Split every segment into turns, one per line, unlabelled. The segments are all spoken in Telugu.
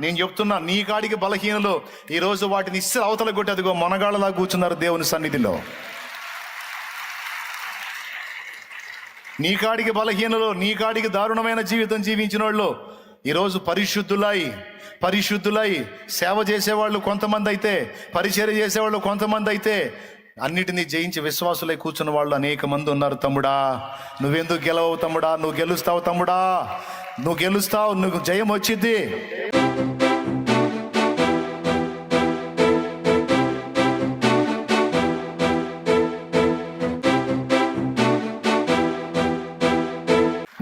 నేను చెప్తున్నా నీ కాడికి బలహీనలు ఈరోజు వాటిని ఇస్తే అవతల కొట్టి అదిగో మనగాళ్ళలా కూర్చున్నారు దేవుని సన్నిధిలో. నీ కాడికి బలహీనలు నీ కాడికి దారుణమైన జీవితం జీవించిన వాళ్ళు ఈరోజు పరిశుద్ధులై పరిశుద్ధులై సేవ చేసేవాళ్ళు కొంతమంది అయితే పరిచర్య చేసేవాళ్ళు కొంతమంది అయితే అన్నిటినీ జయించి విశ్వాసులై కూర్చున్న వాళ్ళు అనేక మంది ఉన్నారు తమ్ముడా. నువ్వెందుకు గెలవవు తమ్ముడా? నువ్వు గెలుస్తావు తమ్ముడా. నువ్వు గెలుస్తావు నువ్వు జయం వచ్చింది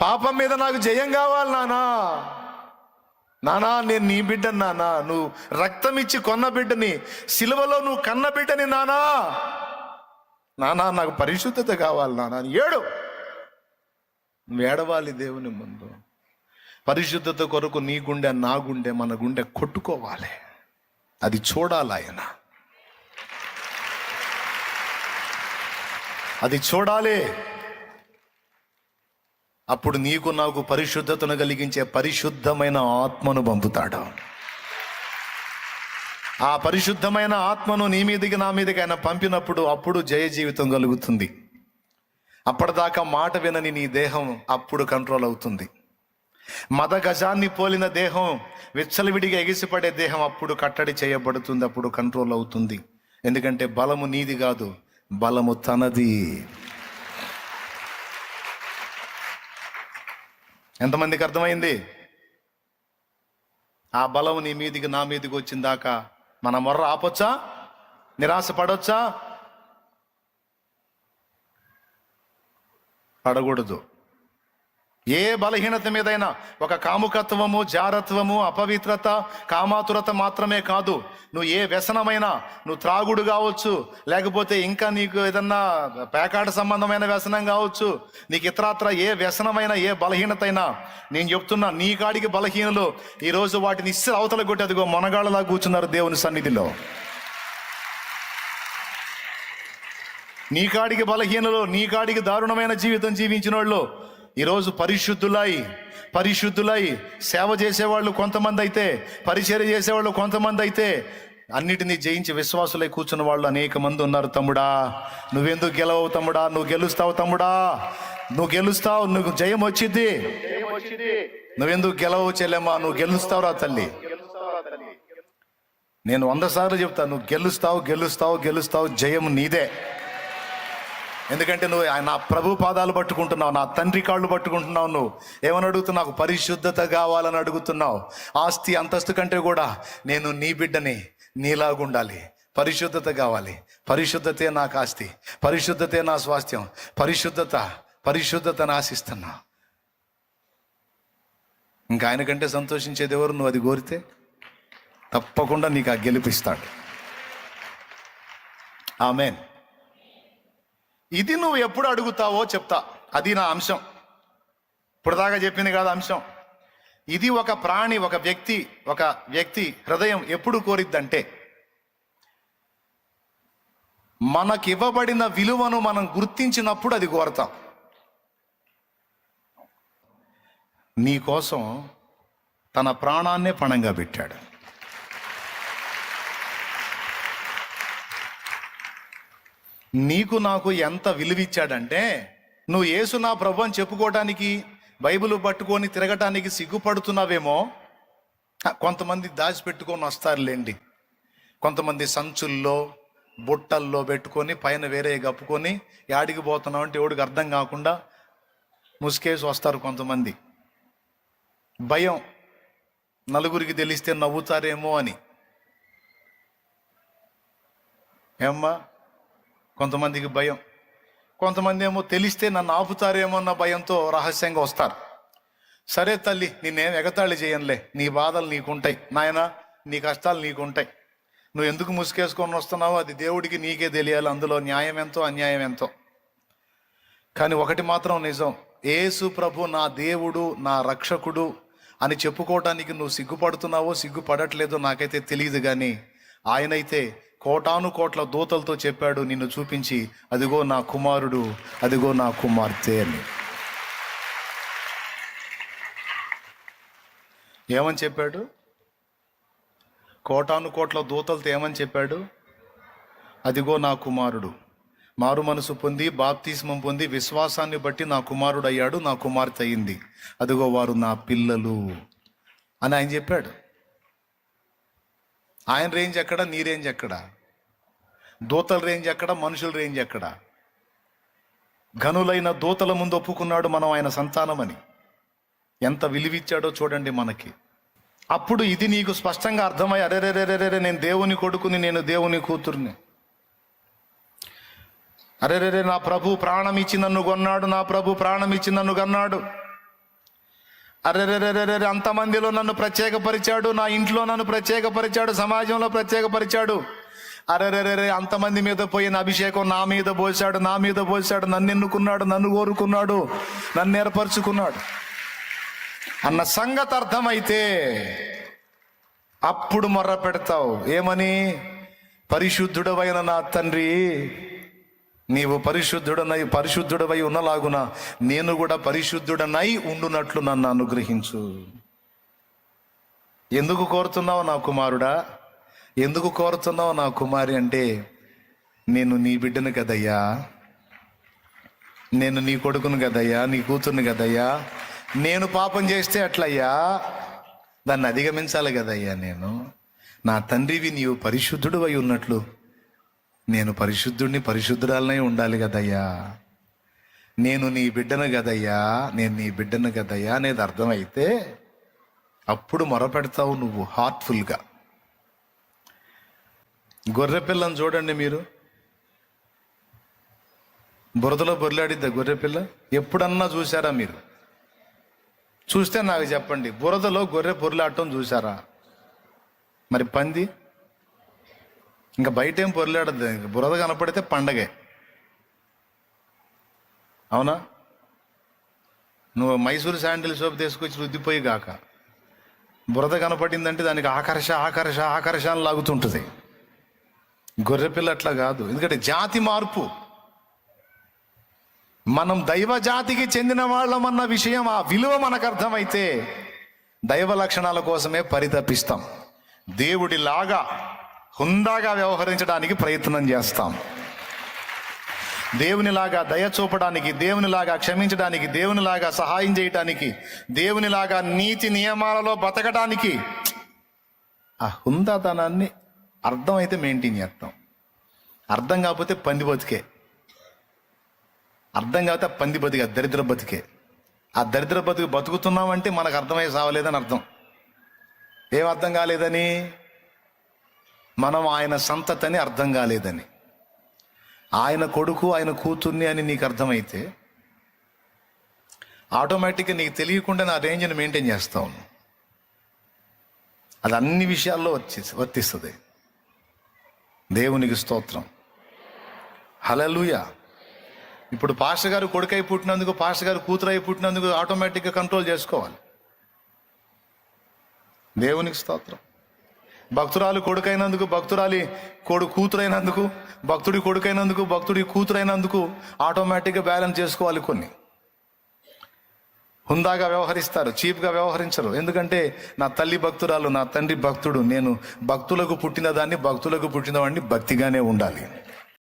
పాపం మీద నాకు జయం కావాలి నానా. నానా నేను నీ బిడ్డని నానా. నువ్వు రక్తం ఇచ్చి కొన్న బిడ్డని సిలువలో నువ్వు కన్న బిడ్డని నానా. నానా నాకు పరిశుద్ధత కావాలి నానా. ఏడు. నువ్వు ఏడవాలి దేవుని ముందు. పరిశుద్ధత కొరకు నీ గుండె నా గుండె మన గుండె కొట్టుకోవాలి. అది చూడాలి ఆయన. అది చూడాలి. అప్పుడు నీకు నాకు పరిశుద్ధతను కలిగించే పరిశుద్ధమైన ఆత్మను పంపుతాడు. ఆ పరిశుద్ధమైన ఆత్మను నీ మీదకి నా మీదకి ఆయన పంపినప్పుడు అప్పుడు జయ జీవితం కలుగుతుంది. అప్పటిదాకా మాట వినని నీ దేహం అప్పుడు కంట్రోల్ అవుతుంది. మద గజాన్ని పోలిన దేహం విచ్చలవిడిగా ఎగిసిపడే దేహం అప్పుడు కట్టడి చేయబడుతుంది అప్పుడు కంట్రోల్ అవుతుంది. ఎందుకంటే బలము నీది కాదు బలము తనది. ఎంతమందికి అర్థమైంది? ఆ బలం నీ మీదికి నా మీదికి వచ్చిందాక మన మొర్ర ఆపొచ్చా? నిరాశ పడొచ్చా పడకూడదు. ఏ బలహీనత మీదైనా ఒక కాముకత్వము జారత్వము అపవిత్రత కామాతురత మాత్రమే కాదు. నువ్వు ఏ వ్యసనమైనా నువ్వు త్రాగుడు కావచ్చు లేకపోతే ఇంకా నీకు ఏదన్నా పేకాట సంబంధమైన వ్యసనం కావచ్చు నీకు ఇతరాత్ర ఏ వ్యసనమైన ఏ బలహీనత అయినా నేను చెప్తున్నా నీ కాడికి బలహీనలు ఈరోజు వాటిని ఇస్తే అవతల కొట్టేదిగో మొనగాళ్ళలా కూర్చున్నారు దేవుని సన్నిధిలో. నీ కాడికి బలహీనలు నీ కాడికి దారుణమైన జీవితం జీవించిన వాళ్ళు ఈరోజు పరిశుద్ధులై పరిశుద్ధులై సేవ చేసేవాళ్ళు కొంతమంది అయితే పరిచర్య చేసేవాళ్ళు కొంతమంది అయితే అన్నిటినీ జయించి విశ్వాసులై కూర్చున్న వాళ్ళు అనేక మంది ఉన్నారు తమ్ముడా. నువ్వెందుకు గెలవవు తమ్ముడా? నువ్వు గెలుస్తావు తమ్ముడా? నువ్వు గెలుస్తావు నువ్వు జయం వచ్చింది నువ్వెందుకు గెలవవు చెల్లెమ్మా? నువ్వు గెలుస్తావురా తల్లి. నేను వంద సార్లు చెప్తాను నువ్వు గెలుస్తావు గెలుస్తావు గెలుస్తావు జయం నీదే. ఎందుకంటే నువ్వు ఆయన నా ప్రభు పాదాలు పట్టుకుంటున్నావు నా తండ్రి కాళ్ళు పట్టుకుంటున్నావు నువ్వు. ఏమని అడుగుతున్నావు? నాకు పరిశుద్ధత కావాలని అడుగుతున్నావు. ఆస్తి అంతస్తు కంటే కూడా నేను నీ బిడ్డని నీలాగుండాలి పరిశుద్ధత కావాలి. పరిశుద్ధతే నాకు ఆస్తి. పరిశుద్ధతే నా స్వాస్థ్యం. పరిశుద్ధత పరిశుద్ధతను ఆశిస్తున్నా. ఇంకా ఆయన కంటే సంతోషించేది ఎవరు? నువ్వు అది కోరితే తప్పకుండా నీకు ఆ గెలిపిస్తాడు ఆమెన్. ఇది నువ్వు ఎప్పుడు అడుగుతావో చెప్తా. అది నా అంశం. ఇప్పుడు దాకా చెప్పింది కాదు అంశం. ఇది ఒక ప్రాణి ఒక వ్యక్తి ఒక వ్యక్తి హృదయం ఎప్పుడు కోరిద్దంటే మనకివ్వబడిన విలువను మనం గుర్తించినప్పుడు అది కోరతాం. నీ కోసం తన ప్రాణాన్నే పణంగా పెట్టాడు. నీకు నాకు ఎంత విలువిచ్చాడంటే నువ్వు యేసు నా ప్రభు అని చెప్పుకోవటానికి బైబిల్ పట్టుకొని తిరగటానికి సిగ్గుపడుతున్నావేమో కొంతమంది దాచిపెట్టుకొని వస్తారులేండి. కొంతమంది సంచుల్లో బుట్టల్లో పెట్టుకొని పైన వేరే కప్పుకొని యాడికి పోతున్నావు అంటే ఎవడికి అర్థం కాకుండా ముసుకేసి వస్తారు కొంతమంది. భయం నలుగురికి తెలిస్తే నవ్వుతారేమో అని. ఏమ్మా? కొంతమందికి భయం. కొంతమంది ఏమో తెలిస్తే నన్ను ఆపుతారేమో అన్న భయంతో రహస్యంగా వస్తారు. సరే తల్లి నేనేం ఎగతాళి చేయనులే. నీ బాధలు నీకుంటాయి. నాయన నీ కష్టాలు నీకుంటాయి. నువ్వు ఎందుకు ముసుకేసుకొని వస్తున్నావో అది దేవుడికి నీకే తెలియాలి. అందులో న్యాయం ఎంతో అన్యాయం ఎంతో. కానీ ఒకటి మాత్రం నిజం. ఏసు ప్రభు నా దేవుడు నా రక్షకుడు అని చెప్పుకోవటానికి నువ్వు సిగ్గుపడుతున్నావో సిగ్గుపడట్లేదో నాకైతే తెలియదు కానీ ఆయనైతే కోటాను కోట్ల దూతలతో చెప్పాడు నిన్ను చూపించి అదిగో నా కుమారుడు అదిగో నా కుమార్తె అని. ఏమని చెప్పాడు? కోటాను కోట్ల దూతలతో ఏమని చెప్పాడు? అదిగో నా కుమారుడు మారు మనసు పొంది బాప్తిస్మం పొంది విశ్వాసాన్ని బట్టి నా కుమారుడు అయ్యాడు నా కుమార్తె అయింది. అదిగో వారు నా పిల్లలు అని ఆయన చెప్పాడు. ఆయన రేంజ్ ఎక్కడ నీ రేంజ్ ఎక్కడ? దూతల రేంజ్ ఎక్కడ మనుషుల రేంజ్ ఎక్కడ? గనులైన దూతల ముందు ఒప్పుకున్నాడు మనం ఆయన సంతానమని. ఎంత విలువిచ్చాడో చూడండి మనకి. అప్పుడు ఇది నీకు స్పష్టంగా అర్థమై అరేరేరేరేరే నేను దేవుని కొడుకుని నేను దేవుని కూతుర్ని. అరేరేరే నా ప్రభు ప్రాణం ఇచ్చి నన్ను కొన్నాడు నా ప్రభు ప్రాణం ఇచ్చి నన్ను కన్నాడు. అరెరెరెరెరే అంతమందిలో నన్ను ప్రత్యేకపరిచాడు నా ఇంట్లో నన్ను ప్రత్యేకపరిచాడు సమాజంలో ప్రత్యేకపరిచాడు. అరెరెరెరే అంతమంది మీద పోయిన అభిషేకం నా మీద పోసాడు నా మీద పోసాడు నన్ను ఎన్నుకున్నాడు నన్ను కోరుకున్నాడు నన్ను ఏర్పరచుకున్నాడు. అన్న సంగతి అర్థమైతే అప్పుడు మొర్ర పెడతావు. ఏమని? పరిశుద్ధుడవైన నా తండ్రి నీవు పరిశుద్ధుడనై పరిశుద్ధుడవై ఉన్నలాగున నేను కూడా పరిశుద్ధుడనై ఉండునట్లు నన్ను అనుగ్రహించు. ఎందుకు కోరుతున్నావు నా కుమారుడా? ఎందుకు కోరుతున్నావు నా కుమారి అంటే నేను నీ బిడ్డను కదయ్యా. నేను నీ కొడుకును కదయ్యా నీ కూతుర్ని కదయ్యా. నేను పాపం చేస్తే అట్లయ్యా దాన్ని అధిగమించాలి కదయ్యా నేను. నా తండ్రివి నీవు పరిశుద్ధుడు అయి ఉన్నట్లు నేను పరిశుద్ధుడిని పరిశుద్ధురాలనే ఉండాలి కదయ్యా. నేను నీ బిడ్డను కదయ్యా. నేను నీ బిడ్డను కదయ్యా అనేది అర్థమైతే అప్పుడు మొరపెడతావు నువ్వు హార్ట్ఫుల్గా. గొర్రె పిల్లని చూడండి మీరు. బురదలో బొర్లాడిద్దా గొర్రె పిల్ల? ఎప్పుడన్నా చూసారా మీరు? చూస్తే నాకు చెప్పండి బురదలో గొర్రె పొర్లాడటం చూసారా మరి పంది? ఇంకా బయట ఏం పొర్లాడద్దు బురద కనపడితే పండగే. అవునా? నువ్వు మైసూరు శాండిల్ సోప్ తీసుకొచ్చి రుద్దిపోయి గాక. బురద కనపడిందంటే దానికి ఆకర్ష ఆకర్ష ఆకర్ష అని లాగుతుంటుంది. గొర్రెపిల్ల అట్లా కాదు. ఎందుకంటే జాతి మార్పు. మనం దైవ జాతికి చెందిన వాళ్ళమన్న విషయం ఆ విలువ మనకు అర్థమైతే దైవ లక్షణాల కోసమే పరితపిస్తాం. దేవుడిలాగా హుందాగా వ్యవహరించడానికి ప్రయత్నం చేస్తాం. దేవునిలాగా దయ చూపడానికి దేవునిలాగా క్షమించడానికి దేవునిలాగా సహాయం చేయటానికి దేవునిలాగా నీతి నియమాలలో బతకడానికి ఆ హుందాతనాన్ని అర్థమైతే మెయింటైన్ చేస్తాం. అర్థం కాకపోతే పంది బతికే. అర్థం కాకపోతే ఆ పంది బతికే దరిద్ర బతికే. ఆ దరిద్ర బతుకు బతుకుతున్నామంటే మనకు అర్థమై సావలేదని అర్థం. ఏం అర్థం కాలేదని? మనం ఆయన సంతతని అర్థం కాలేదని. ఆయన కొడుకు ఆయన కూతుర్ని అని నీకు అర్థమైతే ఆటోమేటిక్గా నీకు తెలియకుండా నా రేంజ్ని మెయింటైన్ చేస్తావు అది అన్ని విషయాల్లో వచ్చి వర్తిస్తుంది. దేవునికి స్తోత్రం. హలలుయ ఇప్పుడు పాస్టర్ గారు కొడుకై పుట్టినందుకు పాస్టర్ గారు కూతురై పుట్టినందుకు ఆటోమేటిక్గా కంట్రోల్ చేసుకోవాలి. దేవునికి స్తోత్రం. భక్తురాలు కొడుకైనందుకు భక్తురాలి కొడు కూతురైనందుకు భక్తుడి కొడుకైనందుకు భక్తుడి కూతురైనందుకు ఆటోమేటిక్గా బ్యాలెన్స్ చేసుకోవాలి కొన్ని. హుందాగా వ్యవహరిస్తారు చీప్గా వ్యవహరించరు. ఎందుకంటే నా తల్లి భక్తురాలు నా తండ్రి భక్తుడు. నేను భక్తులకు పుట్టిన దాన్ని భక్తులకు పుట్టిన వాడిని భక్తిగానే ఉండాలి.